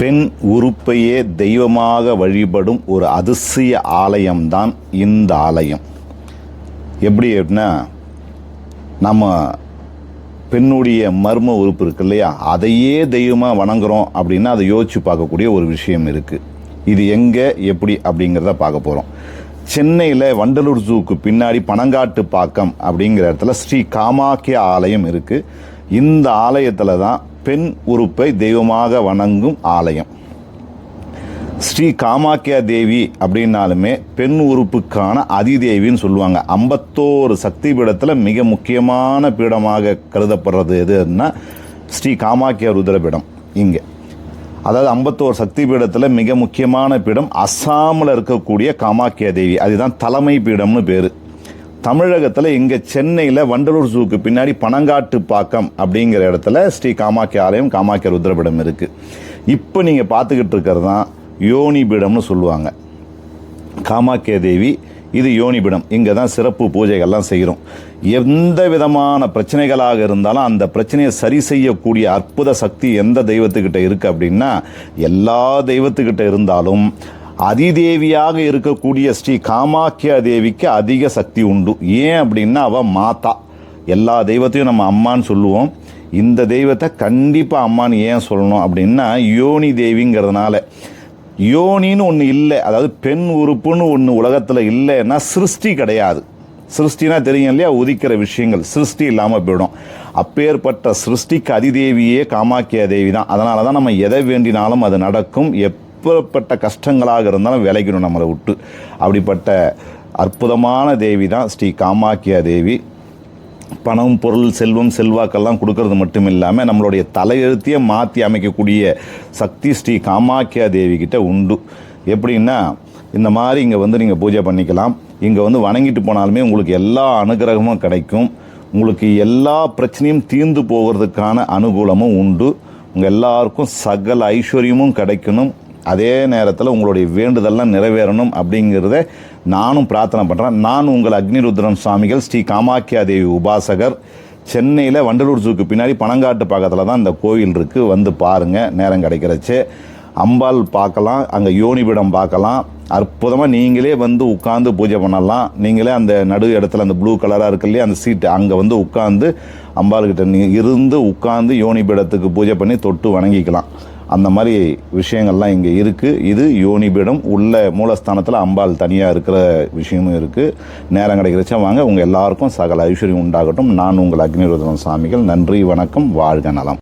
பெண் உறுப்பையே தெய்வமாக வழிபடும் ஒரு அதிசய ஆலயம்தான் இந்த ஆலயம். எப்படி அப்படின்னா நம்ம பெண்ணுடைய மர்ம உறுப்பு இருக்கு இல்லையா? அதையே தெய்வமாக வணங்குறோம் அப்படின்னா அதை யோசிச்சு பார்க்கக்கூடிய ஒரு விஷயம் இருக்குது இது எங்கே எப்படி அப்படிங்கிறத பார்க்க போகிறோம் சென்னையில் வண்டலூர் ஜூக்கு பின்னாடி பனங்காட்டு பாக்கம் அப்படிங்கிற இடத்துல ஸ்ரீ காமாக்கிய ஆலயம் இருக்குது இந்த ஆலயத்தில் தான் பெண் உறுப்பை தெய்வமாக வணங்கும் ஆலயம். ஸ்ரீ காமாக்கியா தேவி அப்படின்னாலுமே பெண் உறுப்புக்கான அதிதேவின்னு சொல்லுவாங்க. ஐம்பத்தோரு சக்தி பீடத்தில் மிக முக்கியமான பீடமாக கருதப்படுறது எதுன்னா ஸ்ரீ காமாக்கியா ருத்ரபீடம் இங்கே. அதாவது ஐம்பத்தோரு சக்தி பீடத்தில் மிக முக்கியமான பீடம் அஸ்ஸாமில் இருக்கக்கூடிய காமாக்கியா தேவி. அதுதான் தலைமை பீடம்னு பேர். தமிழகத்தில் இங்கே சென்னையில் வண்டலூர் ஜூக்கு பின்னாடி பனங்காட்டு பாக்கம் அப்படிங்கிற இடத்துல ஸ்ரீ காமாக்கிய ஆலயம் காமாக்கிய ருத்ரபீடம் இருக்குது இப்போ நீங்கள் பார்த்துக்கிட்டு இருக்கிறது தான் யோனி பீடம்னு சொல்லுவாங்க. காமாக்கிய தேவி இது யோனிபிடம் இங்கே தான் சிறப்பு பூஜைகள்லாம் செய்கிறோம். எந்த விதமான பிரச்சனைகளாக இருந்தாலும் அந்த பிரச்சனையை சரி செய்யக்கூடிய அற்புத சக்தி எந்த தெய்வத்துக்கிட்ட இருக்குது அப்படின்னா எல்லா தெய்வத்துக்கிட்ட இருந்தாலும் அதிதேவியாக இருக்கக்கூடிய ஸ்ரீ காமாக்கியா தேவிக்கு அதிக சக்தி உண்டு. ஏன் அப்படின்னா அவள் மாதா. எல்லா தெய்வத்தையும் நம்ம அம்மான்னு சொல்லுவோம். இந்த தெய்வத்தை கண்டிப்பாக அம்மான்னு ஏன் சொல்லணும் அப்படின்னா யோனி தேவிங்கிறதுனால. யோனின்னு ஒன்று இல்லை. அதாவது பெண் உறுப்புன்னு ஒன்று உலகத்தில் இல்லைன்னா சிருஷ்டி கிடையாது. சிருஷ்டினா தெரியும் இல்லையா? உதிக்கிற விஷயங்கள். சிருஷ்டி இல்லாமல் போயிடும். அப்பேற்பட்ட சிருஷ்டிக்கு அதிதேவியே காமாக்கிய தேவி தான். அதனால தான் நம்ம எதை வேண்டினாலும் அது நடக்கும். எப் எப்பேற்பட்ட கஷ்டங்களாக இருந்தாலும் விளைக்கணும் நம்மளை விட்டு. அப்படிப்பட்ட அற்புதமான தேவி தான் ஸ்ரீ காமாக்கியா தேவி. பணம் பொருள் செல்வம் செல்வாக்கெல்லாம் கொடுக்கறது மட்டும் இல்லாமல் நம்மளுடைய தலையெழுத்தையே மாற்றி அமைக்கக்கூடிய சக்தி ஸ்ரீ காமாக்கியா தேவி உண்டு. எப்படின்னா இந்த மாதிரி இங்கே வந்து நீங்கள் பூஜை பண்ணிக்கலாம். இங்கே வந்து வணங்கிட்டு போனாலுமே உங்களுக்கு எல்லா அனுகிரகமும் கிடைக்கும். உங்களுக்கு எல்லா பிரச்சனையும் தீர்ந்து போகிறதுக்கான அனுகூலமும் உண்டு. உங்கள் எல்லாருக்கும் சகல ஐஸ்வர்யமும் கிடைக்கணும். அதே நேரத்தில் உங்களுடைய வேண்டுதல்லாம் நிறைவேறணும் அப்படிங்கிறத நானும் பிரார்த்தனை பண்ணுறேன் நான் உங்கள் அக்னிருத்ரன் சுவாமிகள் ஸ்ரீ காமாக்கியா தேவி உபாசகர். சென்னையில் வண்டலூர் ஜூக்கு பின்னாடி பனங்காட்டு பக்கத்தில் தான் இந்த கோயில் இருக்குது வந்து பாருங்கள் நேரம் கிடைக்கிறச்சு. அம்பாள் பார்க்கலாம் அங்கே யோனிபிடம் பார்க்கலாம். அற்புதமாக நீங்களே வந்து உட்காந்து பூஜை பண்ணலாம். நீங்களே அந்த நடு இடத்துல அந்த ப்ளூ கலராக இருக்கு இல்லையா அந்த சீட்டு அங்கே வந்து உட்காந்து அம்பாள்கிட்ட நீ இருந்து உட்காந்து யோனிபிடத்துக்கு பூஜை பண்ணி தொட்டு வணங்கிக்கலாம். அந்த மாதிரி விஷயங்கள்லாம் இங்கே இருக்குது இது யோனிபீடம் உள்ள மூலஸ்தானத்தில் அம்பாள் தனியாக இருக்கிற விஷயமும் இருக்குது நேரம் கிடைக்கிறச்சா வாங்க உங்கள் எல்லாருக்கும் சகல ஐஸ்வர்யம் உண்டாகட்டும். நான் உங்கள் அக்னிருதனம் சாமிகள். நன்றி வணக்கம் வாழ்க நலம்.